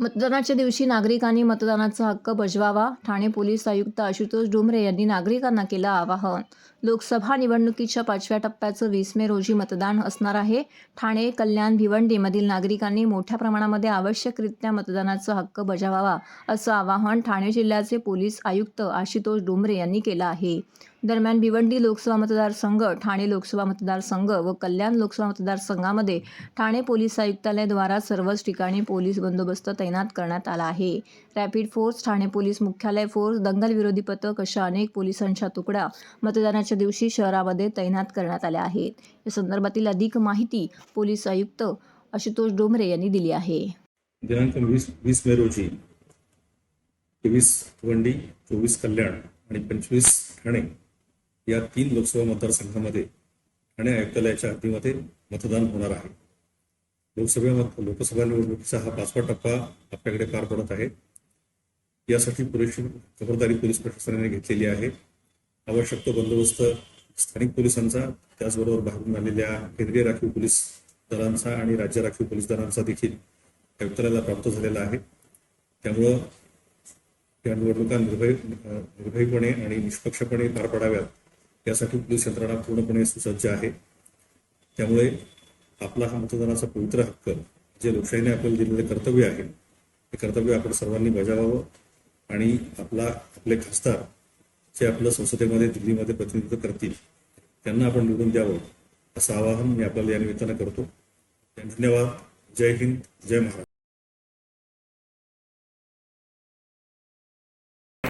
मतदानाच्या दिवशी नागरिकांनी मतदानाचा हक्क बजवावा ठाणे पोलीस आयुक्त आशुतोष डुमरे यांनी नागरिकांना केलं आवाहन. लोकसभा निवडणुकीच्या पाचव्या टप्प्याचं वीस मे रोजी मतदान असणार आहे. ठाणे कल्याण भिवंडीमधील नागरिकांनी मोठ्या प्रमाणामध्ये आवश्यकरित्या मतदानाचा हक्क बजावावा असं आवाहन ठाणे जिल्ह्याचे पोलीस आयुक्त आशुतोष डुमरे यांनी केलं आहे. दरम्यान भिवंडी लोकसभा मतदारसंघ ठाणे लोकसभा मतदारसंघ व कल्याण लोकसभा मतदारसंघामध्ये ठाणे पोलीस आयुक्तालयाद्वारा सर्वच ठिकाणी पोलीस बंदोबस्त तैनात करण्यात आला आहे. रॅपिड फोर्स ठाणे पोलीस मुख्यालय फोर्स दंगल विरोधी पथक अशा अनेक पोलिसांच्या तुकड्या मतदानाच्या दिवशी शहरामध्ये तैनात करण्यात आल्या आहेत. या संदर्भातील अधिक माहिती पोलीस आयुक्त आशुतोष डोंबरे यांनी दिली आहे. दिनांक वीस वीस मे रोजी तेवीस वंडी चोवीस कल्याण आणि पंचवीस ठाणे या तीन लोकसभा मतदारसंघामध्ये ठाणे आयुक्तालयाच्या हद्दीमध्ये मतदान होणार आहे. लोकसभे लोकसभा निवडणुकीचा हा पाचवा टप्पा आपल्याकडे पार पडत आहे. यासाठी पुरेशी खबरदारी पोलीस प्रशासनाने घेतलेली आहे. आवश्यक तो बंदोबस्त स्थानिक पोलिसांचा त्याचबरोबर बाहेरून आलेल्या केंद्रीय राखीव पोलीस दलांचा आणि राज्य राखीव पोलीस दलांचा देखील आयुक्तालयाला प्राप्त झालेला आहे. त्यामुळं या निवडणुका निर्भय निर्भयपणे आणि निष्पक्षपणे पार पडाव्यात. यासाठी पोलीस यंत्रणा पूर्णपणे सुसज्ज आहे. त्यामुळे आपला हा मतदानाचा पवित्र हक्क जे लोकशाहीने आपल्याला दिलेले कर्तव्य आहे ते कर्तव्य आपण सर्वांनी बजावावं आणि आपला आपले खासदार जे आपलं संसदेमध्ये दिल्लीमध्ये प्रतिनिधित्व करतील त्यांना आपण निवडून द्यावं असं आवाहन मी आपल्याला या निमित्तानं करतो. धन्यवाद. जय हिंद. जय महाराष्ट्र.